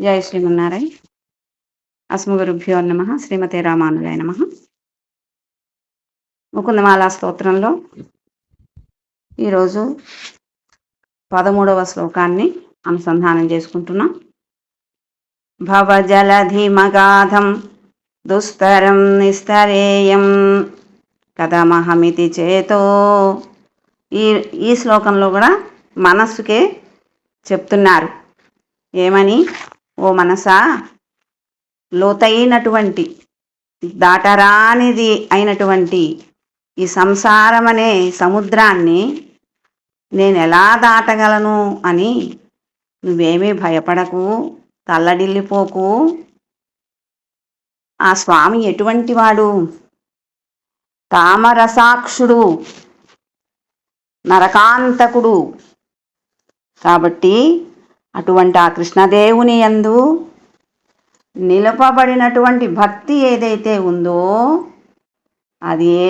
జై శ్రీమన్నారాయణ. అస్మగురుభ్యో నమ. శ్రీమతి రామానుజాయ నమ. ముకుందమాల స్తోత్రంలో ఈరోజు పదమూడవ శ్లోకాన్ని అనుసంధానం చేసుకుంటున్నాం. భవజలధిమగాధం దుస్తరం నిస్తరేయం కథమహమితి చేతో. ఈ ఈ శ్లోకంలో కూడా మనస్సుకే చెప్తున్నారు. ఏమని? ఓ మనసా లోతైనటువంటి దాటరానిది అయినటువంటి ఈ సంసారం అనే సముద్రాన్ని నేను ఎలా దాటగలను అని నువ్వేమీ భయపడకు తల్లడిల్లిపోకు. ఆ స్వామి ఎటువంటి వాడు? తామరసాక్షుడు నరకాంతకుడు. కాబట్టి అటువంటి ఆ కృష్ణదేవుని యందు నిలపబడినటువంటి భక్తి ఏదైతే ఉందో అదే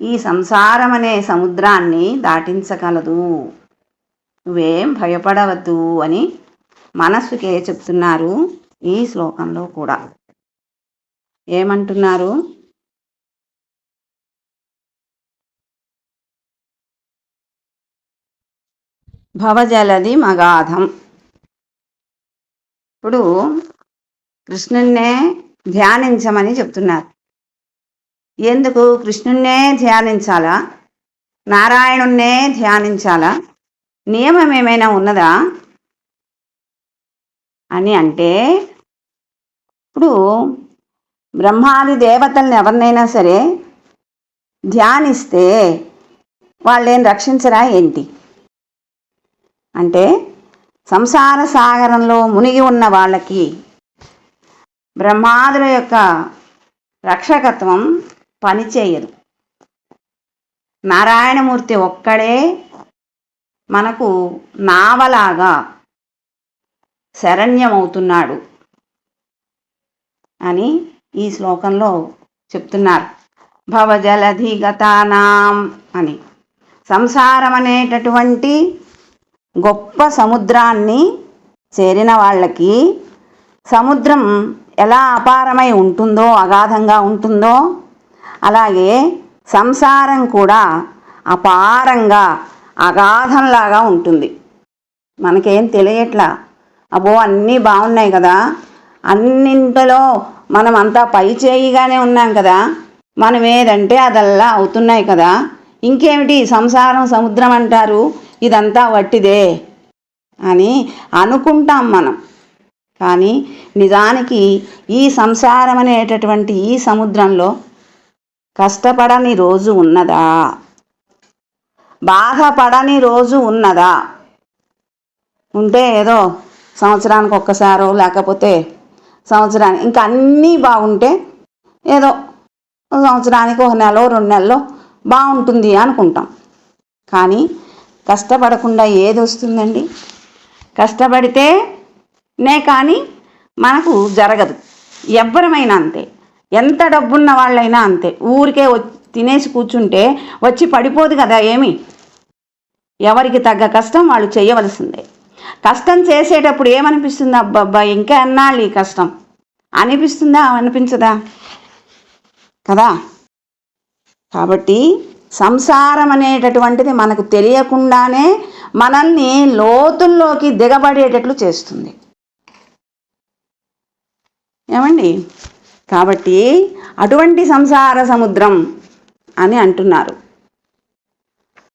ఈ సంసారం అనే సముద్రాన్ని దాటించగలదు. నువ్వేం భయపడవద్దు అని మనస్సుకే చెప్తున్నారు ఈ శ్లోకంలో కూడా. ఏమంటున్నారు? భవజలది మగాధం. ఇప్పుడు కృష్ణున్నే ధ్యానించమని చెప్తున్నారు. ఎందుకు కృష్ణున్నే ధ్యానించాలా? నారాయణున్నే ధ్యానించాలా? నియమం ఏమైనా ఉన్నదా? అని అంటే ఇప్పుడు బ్రహ్మాది దేవతల్ని ఎవరినైనా సరే ధ్యానిస్తే వాళ్ళేం రక్షించరా ఏంటి? అంటే సంసార సాగరంలో మునిగి ఉన్న వాళ్ళకి బ్రహ్మాదుల యొక్క రక్షకత్వం పనిచేయదు నారాయణమూర్తి ఒక్కడే మనకు నావలాగా శరణ్యమవుతున్నాడు అని ఈ శ్లోకంలో చెప్తున్నారు. భవజలధిగతానాం అని. సంసారం అనేటటువంటి గొప్ప సముద్రాన్ని చేరిన వాళ్ళకి సముద్రం ఎలా అపారమై ఉంటుందో అగాధంగా ఉంటుందో అలాగే సంసారం కూడా అపారంగా అగాధంలాగా ఉంటుంది. మనకేం తెలియట్లా? అబ్బో అన్నీ బాగున్నాయి కదా. అన్నింటిలో మనం అంతా పై చేయిగానే ఉన్నాం కదా. మనం ఏదంటే అదల్లా అవుతున్నాయి కదా. ఇంకేమిటి సంసారం సముద్రం అంటారు? ఇదంతా వట్టిదే అని అనుకుంటాం మనం. కానీ నిజానికి ఈ సంసారం అనేటటువంటి ఈ సముద్రంలో కష్టపడని రోజు ఉన్నదా? బాధపడని రోజు ఉన్నదా? ఉంటే ఏదో సంవత్సరానికి ఒక్కసారో లేకపోతే సంవత్సరానికి ఇంకా అన్నీ బాగుంటే ఏదో సంవత్సరానికి ఒక నెల రెండు నెలలో బాగుంటుంది అనుకుంటాం. కానీ కష్టపడకుండా ఏది వస్తుందండి? కష్టపడితే నే కానీ మనకు జరగదు. ఎవ్వరమైనా అంతే. ఎంత డబ్బున్న వాళ్ళైనా అంతే. ఊరికే తినేసి కూర్చుంటే వచ్చి పడిపోదు కదా ఏమి? ఎవరికి తగ్గ కష్టం వాళ్ళు చేయవలసిందే. కష్టం చేసేటప్పుడు ఏమనిపిస్తుంది? అబ్బాబ్బా ఇంకా అన్నాళ్ళు ఈ కష్టం? అనిపిస్తుందా? అనిపించదా? కదా? కాబట్టి సంసారం అనేటటువంటిది మనకు తెలియకుండానే మనల్ని లోతుల్లోకి దిగబడేటట్లు చేస్తుంది. ఏమండి? కాబట్టి అటువంటి సంసార సముద్రం అని అంటున్నారు.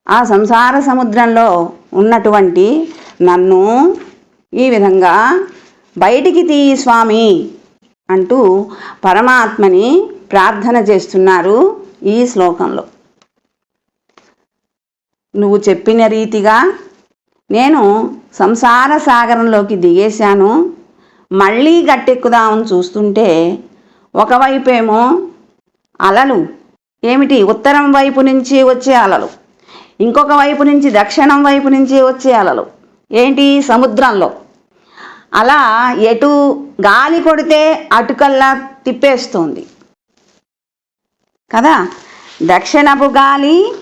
ఆ సంసార సముద్రంలో ఉన్నటువంటి నన్ను ఈ విధంగా బయటికి తీయి స్వామి అంటూ పరమాత్మని ప్రార్థన చేస్తున్నారు ఈ శ్లోకంలో. నువ్వు చెప్పిన రీతిగా నేను సంసార సాగరంలోకి దిగేశాను. మళ్ళీ గట్టెక్కుదామని చూస్తుంటే ఒకవైపేమో అలలు. ఏమిటి? ఉత్తరం వైపు నుంచి వచ్చే అలలు. ఇంకొక వైపు నుంచి దక్షిణం వైపు నుంచి వచ్చే అలలు. ఏంటి? సముద్రంలో. అలా ఎటు గాలి కొడితే అటుకల్లా తిప్పేస్తోంది. కదా? దక్షిణపు గాలి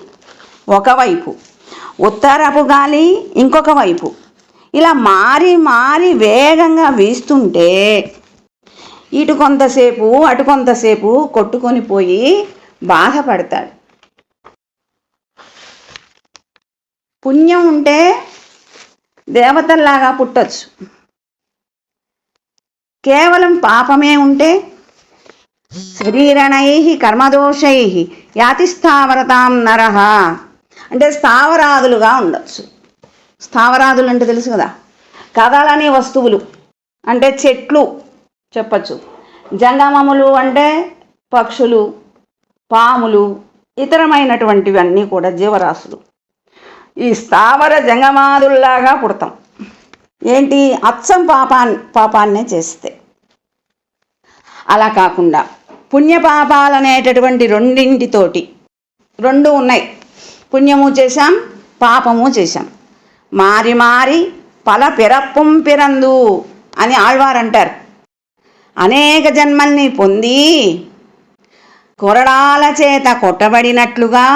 ఒకవైపు. ఉత్తరపు గాలి ఇంకొక వైపు. ఇలా మారి మారి వేగంగా వీస్తుంటే ఇటు కొంతసేపు అటు కొంతసేపు కొట్టుకొని పోయి బాధపడతాడు. పుణ్యం ఉంటే దేవతల్లాగా పుట్టచ్చు. కేవలం పాపమే ఉంటే శరీరణై కర్మదోషై యాతిస్థావరతాం నరహ అంటే స్థావరాదులుగా ఉండొచ్చు. స్థావరాదులు అంటే తెలుసు కదా? కథలనే వస్తువులు. అంటే చెట్లు చెప్పచ్చు. జంగమములు అంటే పక్షులు పాములు ఇతరమైనటువంటివన్నీ కూడా జీవరాశులు. ఈ స్థావర జంగమాదుల్లాగా పుడతాం. ఏంటి? అచ్చం పాపాన్ పాపాన్నే చేస్తే. అలా కాకుండా పుణ్యపాపాలనేటటువంటి రెండింటితోటి రెండు ఉన్నాయి. పుణ్యము చేశాం పాపము చేశాం. మారి మారి పల పిరప్పుం పిరందు అని ఆళ్వారు అంటారు అనేక జన్మల్ని పొంది కొరడాల చేత కొట్టబడినట్లుగా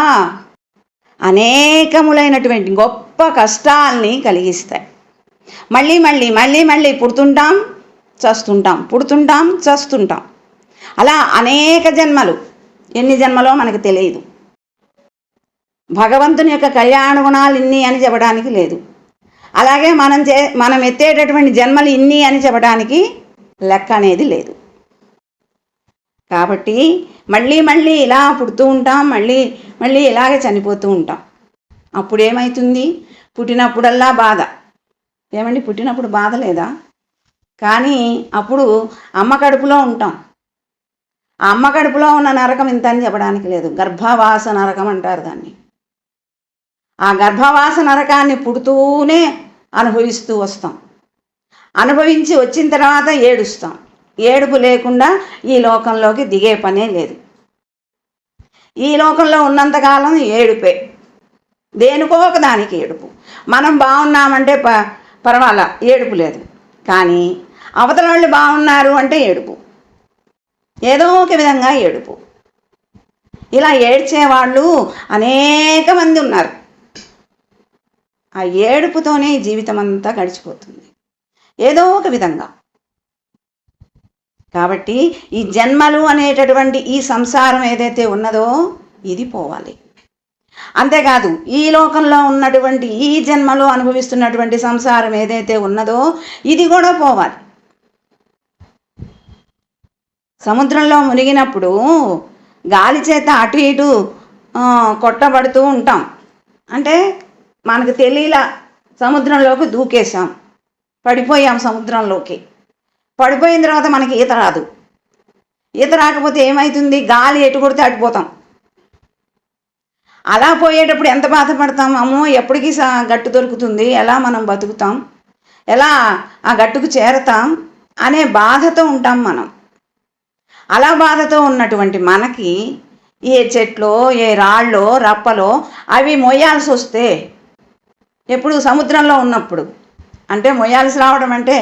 అనేకములైనటువంటి గొప్ప కష్టాల్ని కలిగిస్తాయి. మళ్ళీ మళ్ళీ మళ్ళీ మళ్ళీ పుడుతుంటాం చస్తుంటాం పుడుతుంటాం చస్తుంటాం. అలా అనేక జన్మలు. ఎన్ని జన్మలో మనకు తెలియదు. భగవంతుని యొక్క కళ్యాణ గుణాలు ఇన్ని అని చెప్పడానికి లేదు. అలాగే మనం చే మనం ఎత్తేటటువంటి జన్మలు ఇన్ని అని చెప్పడానికి లెక్క అనేది లేదు. కాబట్టి మళ్ళీ మళ్ళీ ఇలా పుడుతూ ఉంటాం మళ్ళీ మళ్ళీ ఇలాగే చనిపోతూ ఉంటాం. అప్పుడు ఏమవుతుంది పుట్టినప్పుడల్లా బాధ. ఏమండి? పుట్టినప్పుడు బాధ లేదా? కానీ అప్పుడు అమ్మ కడుపులో ఉంటాం. ఆ అమ్మ కడుపులో ఉన్న నరకం ఇంత అని చెప్పడానికి లేదు. గర్భవాస నరకం అంటారు దాన్ని. ఆ గర్భవాస నరకాన్ని పుడుతూనే అనుభవిస్తూ వస్తాం. అనుభవించి వచ్చిన తర్వాత ఏడుస్తాం. ఏడుపు లేకుండా ఈ లోకంలోకి దిగే పనే లేదు. ఈ లోకంలో ఉన్నంతకాలం ఏడుపే. దేనికో ఒక దానికి ఏడుపు. మనం బాగున్నామంటే ప పర్వాలా ఏడుపు లేదు. కానీ అవతల వాళ్ళు బాగున్నారు అంటే ఏడుపు. ఏదో ఒక విధంగా ఏడుపు. ఇలా ఏడ్చేవాళ్ళు అనేక మంది ఉన్నారు. ఆ ఏడుపుతోనే జీవితం అంతా గడిచిపోతుంది. ఏదో ఒక విధంగా. కాబట్టి ఈ జన్మలు అనేటటువంటి ఈ సంసారం ఏదైతే ఉన్నదో ఇది పోవాలి. అంతేకాదు ఈ లోకంలో ఉన్నటువంటి ఈ జన్మలో అనుభవిస్తున్నటువంటి సంసారం ఏదైతే ఉన్నదో ఇది కూడా పోవాలి. సముద్రంలో మునిగినప్పుడు గాలి చేత అటు ఇటు కొట్టబడుతూ ఉంటాం. అంటే మనకు తెలియలా సముద్రంలోకి దూకేశాం. పడిపోయాం సముద్రంలోకి. పడిపోయిన తర్వాత మనకి ఈత రాదు. ఈత రాకపోతే ఏమవుతుంది గాలి ఎటు కొడితే అడిపోతాం అలా పోయేటప్పుడు ఎంత బాధపడతాం అమ్మో ఎప్పటికీ స- గట్టు దొరుకుతుంది. ఎలా మనం బతుకుతాం? ఎలా ఆ గట్టుకు చేరతాం? అనే బాధతో ఉంటాం మనం. అలా బాధతో ఉన్నటువంటి మనకి ఏ చెట్లో ఏ రాళ్ళో రప్పలో అవి మొయ్యాల్సి వస్తే ఎప్పుడు సముద్రంలో ఉన్నప్పుడు. అంటే మొయ్యాల్సి రావడం అంటే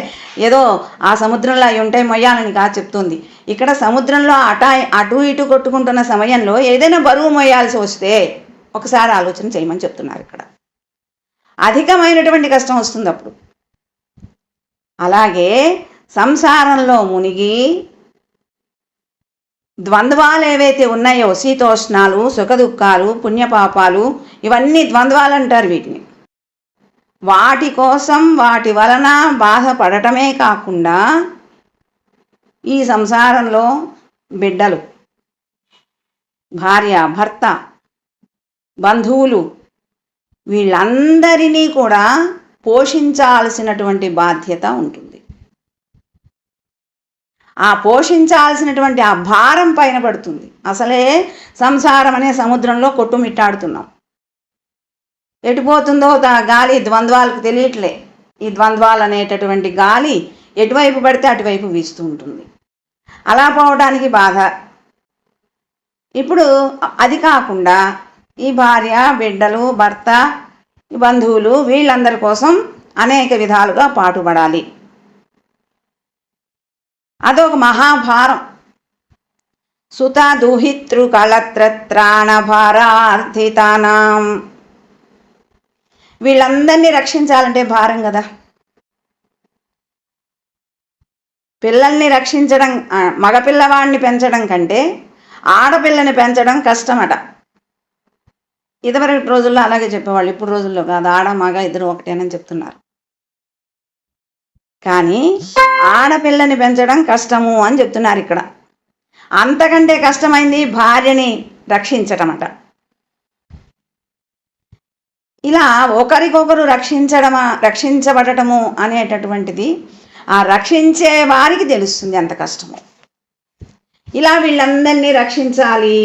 ఏదో ఆ సముద్రంలో అవి ఉంటాయి మొయ్యాలని కాదు చెప్తుంది. ఇక్కడ సముద్రంలో అట అటు ఇటు కొట్టుకుంటున్న సమయంలో ఏదైనా బరువు మొయ్యాల్సి వస్తే ఒకసారి ఆలోచన చేయమని చెప్తున్నారు ఇక్కడ. అధికమైనటువంటి కష్టం వస్తుంది అప్పుడు. అలాగే సంసారంలో మునిగి ద్వంద్వాలు ఏవైతే ఉన్నాయో శీతోష్ణాలు సుఖదుఖాలు పుణ్యపాపాలు ఇవన్నీ ద్వంద్వాలు అంటారు వీటిని. వాటి కోసం వాటి వలన బాధపడటమే కాకుండా ఈ సంసారంలో బిడ్డలు భార్య భర్త బంధువులు వీళ్ళందరినీ కూడా పోషించాల్సినటువంటి బాధ్యత ఉంటుంది. ఆ పోషించాల్సినటువంటి ఆ భారం పైన పడుతుంది. అసలే సంసారం అనే సముద్రంలో కొట్టుమిట్టాడుతున్నాం. ఎటుపోతుందో దా- గాలి ద్వంద్వాలకు తెలియట్లే. ఈ ద్వంద్వాలు అనేటటువంటి గాలి ఎటువైపు పడితే అటువైపు వీస్తూ ఉంటుంది. అలా పోవడానికి బాధ. ఇప్పుడు అది కాకుండా ఈ భార్య బిడ్డలు భర్త బంధువులు వీళ్ళందరి కోసం అనేక విధాలుగా పాటుపడాలి. అదొక మహాభారం. సుత దుహితృ కళత్రత్రాణ భారార్థితానాం. వీళ్ళందరినీ రక్షించాలంటే భారం కదా. పిల్లల్ని రక్షించడం మగపిల్లవాడిని పెంచడం కంటే ఆడపిల్లని పెంచడం కష్టమట. ఇదివరకటి రోజుల్లో అలాగే చెప్పేవాళ్ళు ఇప్పుడు రోజుల్లో కాదు. ఆడ మగ ఇద్దరు ఒకటేనని చెప్తున్నారు. కానీ ఆడపిల్లని పెంచడం కష్టము అని చెప్తున్నారు ఇక్కడ. అంతకంటే కష్టమైంది భార్యని రక్షించటమట. ఇలా ఒకరికొకరు రక్షించడమా రక్షించబడటము అనేటటువంటిది ఆ రక్షించే వారికి తెలుస్తుంది ఎంత కష్టమో. ఇలా వీళ్ళందరినీ రక్షించాలి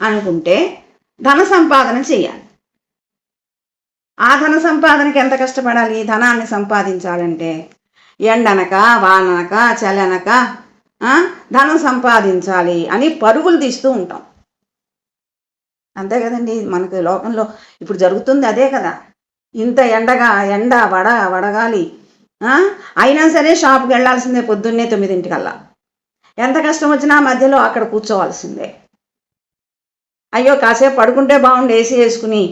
అనుకుంటే ధన సంపాదన చేయాలి. ఆ ధన సంపాదనకి ఎంత కష్టపడాలి? ధనాన్ని సంపాదించాలంటే ఎండనక వాననక చలనక ధనం సంపాదించాలి అని పరుగులు తీస్తూ ఉంటాం. అంతే కదండి. మనకు లోకంలో ఇప్పుడు జరుగుతుంది అదే కదా. ఇంత ఎండగా ఎండ వడ వడగాలి అయినా సరే షాప్కి వెళ్ళాల్సిందే పొద్దున్నే తొమ్మిదింటికల్లా. ఎంత కష్టం వచ్చినా మధ్యలో అక్కడ కూర్చోవాల్సిందే. అయ్యో కాసేపు పడుకుంటే బాగుండు ఏసీ వేసుకుని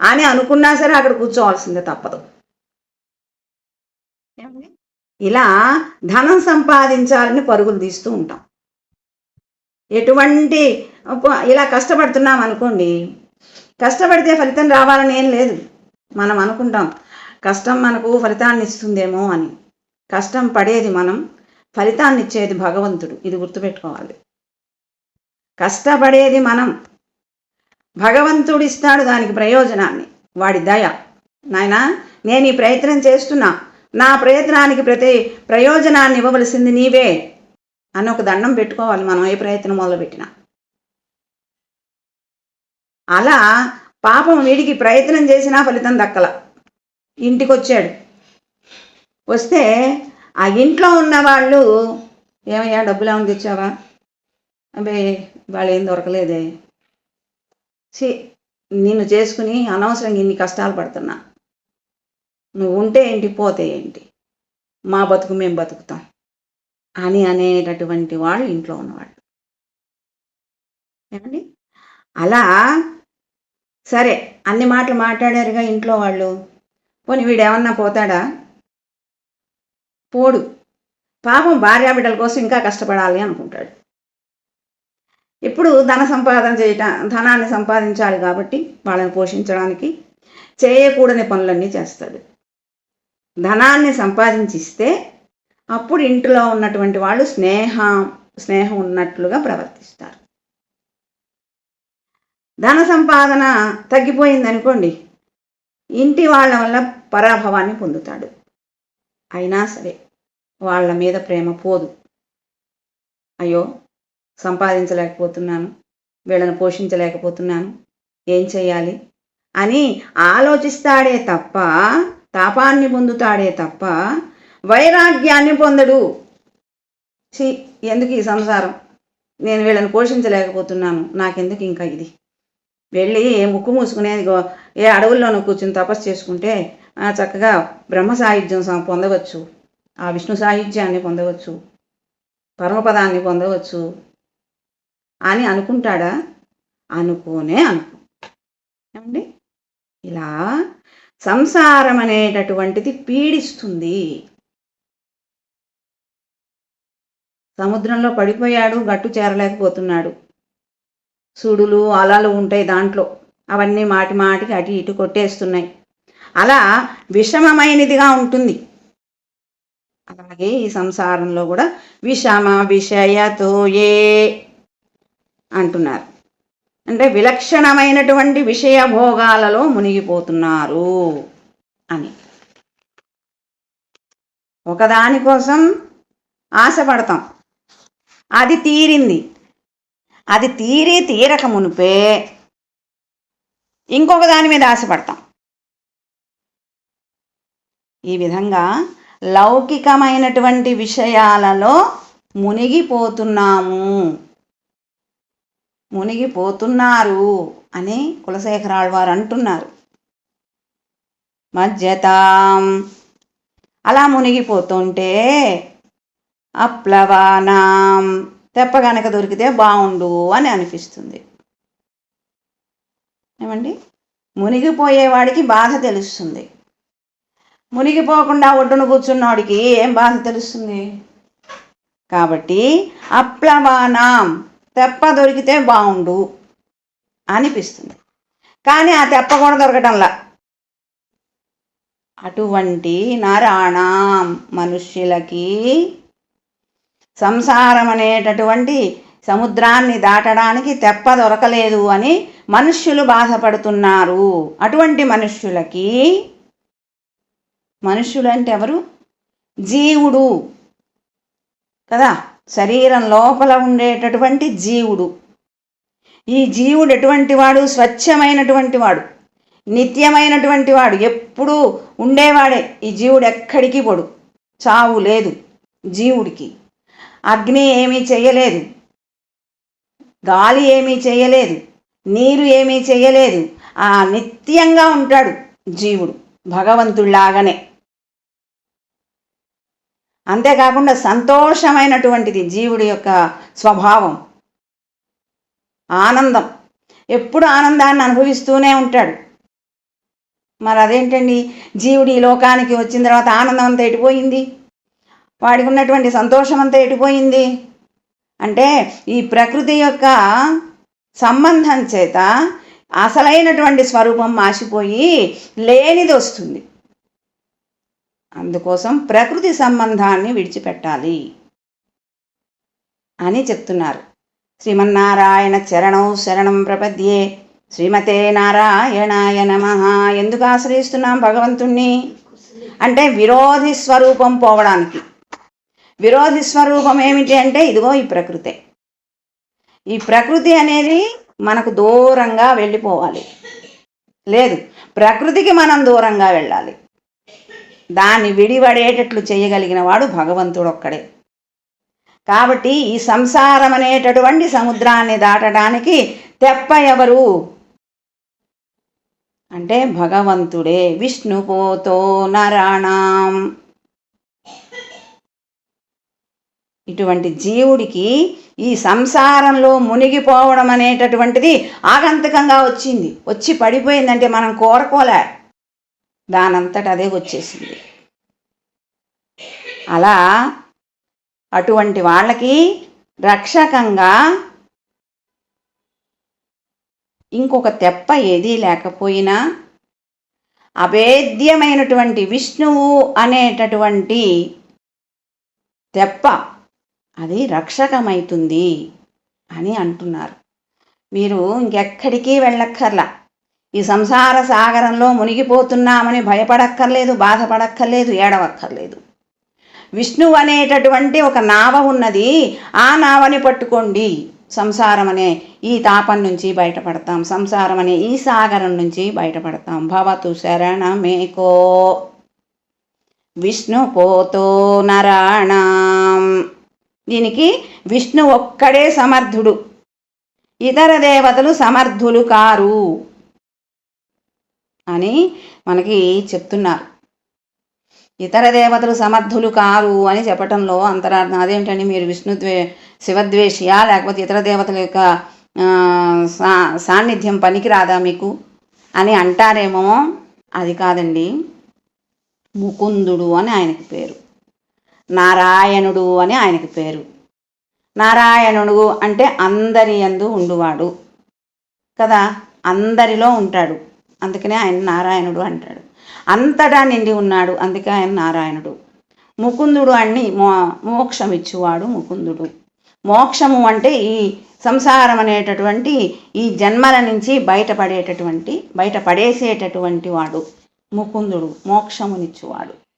అని అనుకున్నా సరే అక్కడ కూర్చోవాల్సిందే తప్పదు. ఇలా ధనం సంపాదించాలని పరుగులు తీస్తూ ఉంటాం. ఎటువంటి ఇలా కష్టపడుతున్నాం అనుకోండి కష్టపడితే ఫలితం రావాలని ఏం లేదు. మనం అనుకుంటాం కష్టం మనకు ఫలితాన్ని ఇస్తుందేమో అని. కష్టం పడేది మనం ఫలితాన్ని ఇచ్చేది భగవంతుడు. ఇది గుర్తుపెట్టుకోవాలి. కష్టపడేది మనం భగవంతుడు ఇస్తాడు దానికి ప్రయోజనాన్ని వాడి దయ. నాయనా నేను ఈ ప్రయత్నం చేస్తున్నా. నా ప్రయత్నానికి ప్రతి ప్రయోజనాన్ని ఇవ్వవలసింది నీవే. అని ఒక దండం పెట్టుకోవాలి మనం ఏ ప్రయత్నం మొదలుపెట్టినా. అలా పాపం వీడికి ప్రయత్నం చేసినా ఫలితం దక్కల. ఇంటికి వచ్చాడు వస్తే ఆ ఇంట్లో ఉన్న వాళ్ళు ఏమయ్యా డబ్బులు ఏమైనా తెచ్చావా? అబ్బే వాళ్ళు ఏం దొరకలేదే. సి నిన్ను చేసుకుని అనవసరంగా ఇన్ని కష్టాలు పడుతున్నా. నువ్వు ఉంటే ఏంటి పోతే ఏంటి? మా బతుకు మేము బతుకుతాం. అని అనేటటువంటి వాళ్ళు ఇంట్లో ఉన్నవాళ్ళు. ఏమండి? అలా సరే అన్ని మాటలు మాట్లాడారుగా ఇంట్లో వాళ్ళు. పోనీ వీడేమన్నా పోతాడా? పోడు. పాపం భార్యాబిడ్డల కోసం ఇంకా కష్టపడాలి అనుకుంటాడు. ఇప్పుడు ధన సంపాదన చేయటం ధనాన్ని సంపాదించాలి కాబట్టి వాళ్ళని పోషించడానికి చేయకూడని పనులన్నీ చేస్తాడు. ధనాన్ని సంపాదించిస్తే అప్పుడు ఇంట్లో ఉన్నటువంటి వాళ్ళు స్నేహం స్నేహం ఉన్నట్లుగా ప్రవర్తిస్తారు. ధన సంపాదన తగ్గిపోయింది అనుకోండి ఇంటి వాళ్ళ వల్ల పరాభవాన్ని పొందుతాడు. అయినా సరే వాళ్ళ మీద ప్రేమ పోదు. అయ్యో సంపాదించలేకపోతున్నాను వీళ్ళని పోషించలేకపోతున్నాను ఏం చేయాలి అని ఆలోచిస్తాడే తప్ప తాపాన్ని పొందుతాడే తప్ప వైరాగ్యాన్ని పొందడు. ఛీ ఎందుకు ఈ సంసారం? నేను వీళ్ళని పోషించలేకపోతున్నాను. నాకెందుకు ఇంకా ఇది? వెళ్ళి ముక్కు మూసుకునేది గో- ఏ అడవుల్లోనూ కూర్చుని తపస్సు చేసుకుంటే చక్కగా బ్రహ్మ సాహిత్యం పొందవచ్చు. ఆ విష్ణు సాహిత్యాన్ని పొందవచ్చు. పరమపదాన్ని పొందవచ్చు. అని అనుకుంటాడా? అనుకోనే అనుకో. ఏమండి? ఇలా సంసారం అనేటటువంటిది పీడిస్తుంది. సముద్రంలో పడిపోయాడు గట్టు చేరలేకపోతున్నాడు. సుడులు అలలు ఉంటాయి దాంట్లో. అవన్నీ మాటి మాటికి అటు ఇటు కొట్టేస్తున్నాయి. అలా విషమమైనదిగా ఉంటుంది. అలాగే ఈ సంసారంలో కూడా విషమ విషయతో ఏ అంటున్నారు. అంటే విలక్షణమైనటువంటి విషయ భోగాలలో మునిగిపోతున్నారు అని. ఒకదానికోసం ఆశపడతాం. అది తీరింది. అది తీరి తీరక మునిపే ఇంకొక దాని మీద ఆశపడతాం. ఈ విధంగా లౌకికమైనటువంటి విషయాలలో మునిగిపోతున్నాము. మునిగిపోతున్నారు అని కులశేఖరాళ్ వారు అంటున్నారు. మధ్యతాం. అలా మునిగిపోతుంటే అప్లవానాం. తెప్ప గనక దొరికితే బాగుండు అని అనిపిస్తుంది. ఏమండి? మునిగిపోయేవాడికి బాధ తెలుస్తుంది. మునిగిపోకుండా ఒడ్డున కూర్చున్నవాడికి ఏం బాధ తెలుస్తుంది? కాబట్టి అప్లవానాం. తెప్ప దొరికితే బాగుండు అనిపిస్తుంది. కానీ ఆ తెప్ప కూడా దొరకటంలా. అటువంటి నారాణం మనుష్యులకి సంసారం అనేటటువంటి సముద్రాన్ని దాటడానికి తెప్ప దొరకలేదు అని మనుష్యులు బాధపడుతున్నారు. అటువంటి మనుష్యులకి మనుష్యులు అంటే ఎవరు? జీవుడు. కదా? శరీరం లోపల ఉండేటటువంటి జీవుడు. ఈ జీవుడు ఎటువంటి వాడు? స్వచ్ఛమైనటువంటి వాడు. నిత్యమైనటువంటి వాడు. ఎప్పుడూ ఉండేవాడే. ఈ జీవుడు ఎక్కడికి పొడు? చావు లేదు జీవుడికి. అగ్ని ఏమీ చేయలేదు. గాలి ఏమీ చేయలేదు. నీరు ఏమీ చేయలేదు. ఆ నిత్యంగా ఉంటాడు జీవుడు భగవంతుడిలాగానే. అంతేకాకుండా సంతోషమైనటువంటిది జీవుడి యొక్క స్వభావం. ఆనందం. ఎప్పుడు ఆనందాన్ని అనుభవిస్తూనే ఉంటాడు. మరి అదేంటండి జీవుడు ఈ లోకానికి వచ్చిన తర్వాత ఆనందం అంతా ఎటుపోయింది వాడికి ఉన్నటువంటి సంతోషం అంతా ఎటుపోయింది అంటే ఈ ప్రకృతి యొక్క సంబంధం చేత అసలైనటువంటి స్వరూపం మాసిపోయి లేనిది వస్తుంది. అందుకోసం ప్రకృతి సంబంధాన్ని విడిచిపెట్టాలి అని చెప్తున్నారు. శ్రీమన్నారాయణ చరణం శరణం ప్రపద్యే. శ్రీమతే నారాయణాయ నమ. ఎందుకు ఆశ్రయిస్తున్నాం భగవంతుణ్ణి? అంటే విరోధి స్వరూపం పోవడానికి. విరోధి స్వరూపం ఏమిటి అంటే ఇదిగో ఈ ప్రకృతే. ఈ ప్రకృతి అనేది మనకు దూరంగా వెళ్ళిపోవాలి. లేదు ప్రకృతికి మనం దూరంగా వెళ్ళాలి. దాన్ని విడిపడేటట్లు చేయగలిగిన వాడు భగవంతుడు ఒక్కడే కాబట్టి ఈ సంసారం అనేటటువంటి సముద్రాన్ని దాటడానికి తెప్ప ఎవరు? అంటే భగవంతుడే. విష్ణుపోతో నరాణం ఇటువంటి జీవుడికి ఈ సంసారంలో మునిగిపోవడం అనేటటువంటిది ఆగంతకంగా వచ్చింది. వచ్చి పడిపోయిందంటే మనం కోరుకోలే. దానంతట అదే వచ్చేసింది. అలా అటువంటి వాళ్ళకి రక్షకంగా ఇంకొక తెప్ప ఏదీ లేకపోయినా అభేద్యమైనటువంటి విష్ణువు అనేటటువంటి తెప్ప అది రక్షకమైతుంది అని అంటున్నారు. మీరు ఇంకెక్కడికి వెళ్ళక్కర్లా. ఈ సంసార సాగరంలో మునిగిపోతున్నామని భయపడక్కర్లేదు బాధపడక్కర్లేదు ఏడవక్కర్లేదు. విష్ణువు అనేటటువంటి ఒక నావ ఉన్నది ఆ నావని పట్టుకోండి. సంసారం అనే ఈ తాపం నుంచి బయటపడతాం సంసారం అనే ఈ సాగరం నుంచి బయటపడతాం. భవతు శరణమేకో. విష్ణు పోతో నరాణం దీనికి విష్ణు ఒక్కడే సమర్థుడు. ఇతర దేవతలు సమర్థులు కారు. అని మనకి చెప్తున్నారు. ఇతర దేవతలు సమర్థులు కారు అని చెప్పటంలో అంతరార్థం అదేంటండి మీరు విష్ణుద్వే శివద్వేషియా లేకపోతే ఇతర దేవతల యొక్క సా సాన్నిధ్యం పనికిరాదా మీకు? అని అంటారేమో? అది కాదండి. ముకుందుడు అని ఆయనకి పేరు. నారాయణుడు అని ఆయనకి పేరు. నారాయణుడు అంటే అందరి యందు ఉండువాడు. కదా? అందరిలో ఉంటాడు. అందుకనే ఆయన నారాయణుడు అంటాడు. అంతటా నిండి ఉన్నాడు. అందుకే ఆయన నారాయణుడు. ముకుందుడు అని మో మోక్షం ఇచ్చువాడు ముకుందుడు. మోక్షము అంటే ఈ సంసారం అనేటటువంటి ఈ జన్మల నుంచి బయటపడేటటువంటి బయటపడేసేటటువంటి వాడు ముకుందుడు. మోక్షమునిచ్చువాడు.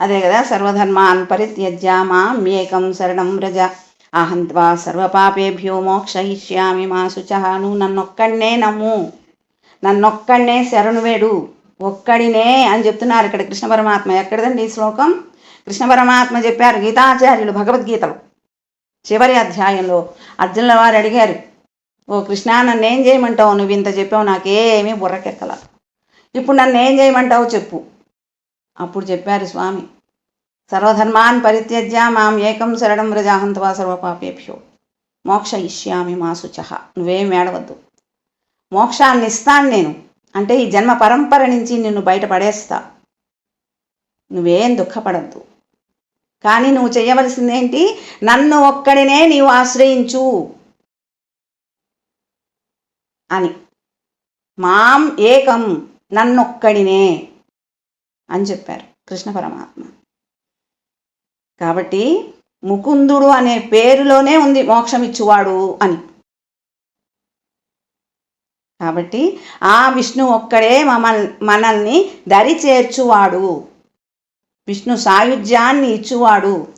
అదే కదా సర్వధర్మాన్ పరిత్యజ్య మాం ఏకం శరణం వ్రజ. అహంత్వా సర్వపాపేభ్యో మోక్షయిష్యామి మా శుచ. నువ్వు నన్నొక్కడినే నమ్ము. నన్నొక్కడినే శరణు వేడు. ఒక్కడినే అని చెప్తున్నారు ఇక్కడ కృష్ణ పరమాత్మ. ఎక్కడదండి ఈ శ్లోకం? కృష్ణ పరమాత్మ చెప్పారు గీతాచార్యులు భగవద్గీతలో. చివరి అధ్యాయంలో అర్జునుల వారు అడిగారు ఓ కృష్ణ నన్ను ఏం చేయమంటావు? నువ్వు ఇంత చెప్పావు నాకేమీ బుర్రకెక్కల. ఇప్పుడు నన్ను ఏం చేయమంటావు చెప్పు. అప్పుడు చెప్పారు స్వామి. సర్వధర్మాన్ పరిత్యజ్య మాం ఏకం శరణం వ్రజాహంతవా సర్వపాపేభ్యో. మోక్ష ఇష్యామి మా శుచ. నువ్వేం ఏడవద్దు. మోక్షాన్ని ఇస్తాను నేను అంటే ఈ జన్మ పరంపర నుంచి నిన్ను బయటపడేస్తా నువ్వేం దుఃఖపడద్దు. కానీ నువ్వు చేయవలసిందేంటి? నన్ను ఒక్కడినే నీవు ఆశ్రయించు. అని. మాం ఏకం నన్నొక్కడినే. అని చెప్పారు కృష్ణ పరమాత్మ. కాబట్టి ముకుందుడు అనే పేరులోనే ఉంది మోక్షం ఇచ్చువాడు అని. కాబట్టి ఆ విష్ణు ఒక్కడే మమల్ మనల్ని దరి చేర్చువాడు. విష్ణు సాయుధ్యాన్ని ఇచ్చువాడు.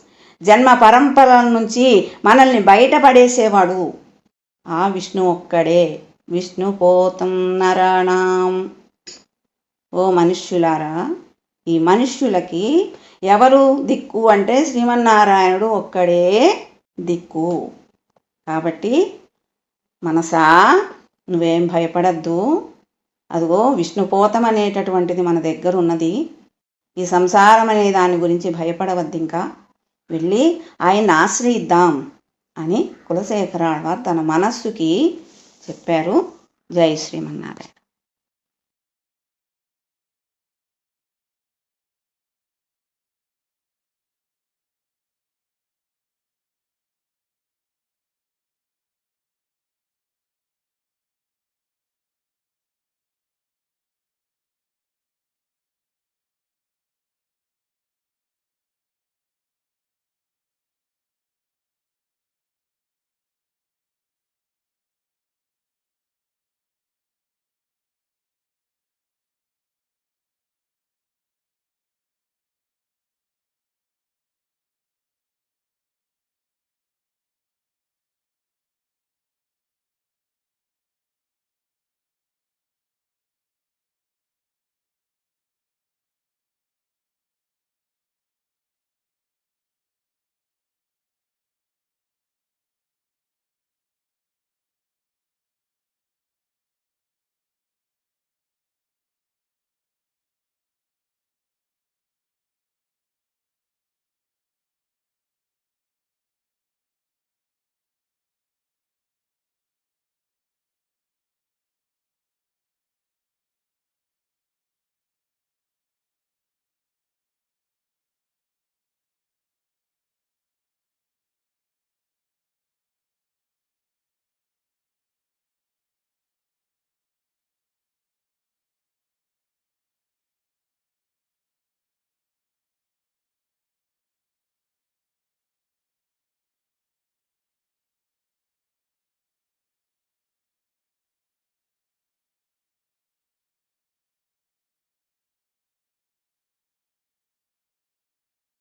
జన్మ పరంపరల నుంచి మనల్ని బయటపడేసేవాడు. ఆ విష్ణు ఒక్కడే. విష్ణు పోతం నరణాం. ఓ మనుష్యులారా ఈ మనుష్యులకి ఎవరు దిక్కు అంటే శ్రీమన్నారాయణుడు ఒక్కడే దిక్కు. కాబట్టి మనసా నువ్వేం భయపడద్దు. అదిగో విష్ణుపోతం అనేటటువంటిది మన దగ్గర ఉన్నది. ఈ సంసారం అనే దాని గురించి భయపడవద్దు ఇంకా వెళ్ళి ఆయన్ని ఆశ్రయిద్దాం అని కులశేఖరాళ్వారు తన మనస్సుకి చెప్పారు. జై శ్రీమన్నారాయణ.